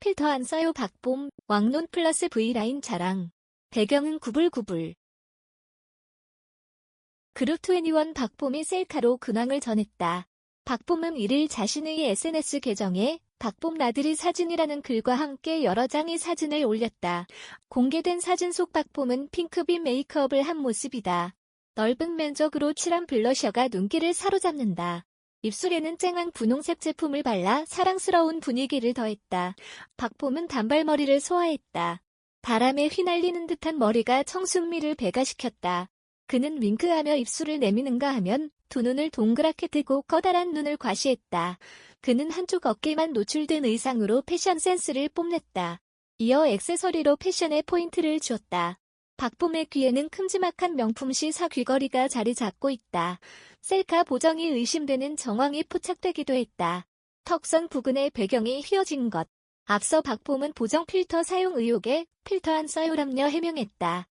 필터 안 써요 박봄, 왕눈 플러스 V라인 자랑. 배경은 구불구불. 그룹 21 박봄이 셀카로 근황을 전했다. 박봄은 1일 자신의 SNS 계정에 박봄 나들이 사진이라는 글과 함께 여러 장의 사진을 올렸다. 공개된 사진 속 박봄은 핑크빛 메이크업을 한 모습이다. 넓은 면적으로 칠한 블러셔가 눈길을 사로잡는다. 입술에는 쨍한 분홍색 제품을 발라 사랑스러운 분위기를 더했다. 박봄은 단발머리를 소화했다. 바람에 휘날리는 듯한 머리가 청순미를 배가시켰다. 그는 윙크하며 입술을 내미는가 하면 두 눈을 동그랗게 뜨고 커다란 눈을 과시했다. 그는 한쪽 어깨만 노출된 의상으로 패션 센스를 뽐냈다. 이어 액세서리로 패션에 포인트를 주었다. 박봄의 귀에는 큼지막한 명품 시 사 귀걸이가 자리 잡고 있다. 셀카 보정이 의심되는 정황이 포착되기도 했다. 턱선 부근의 배경이 휘어진 것. 앞서 박봄은 보정 필터 사용 의혹에 필터 안 써요람녀 해명했다.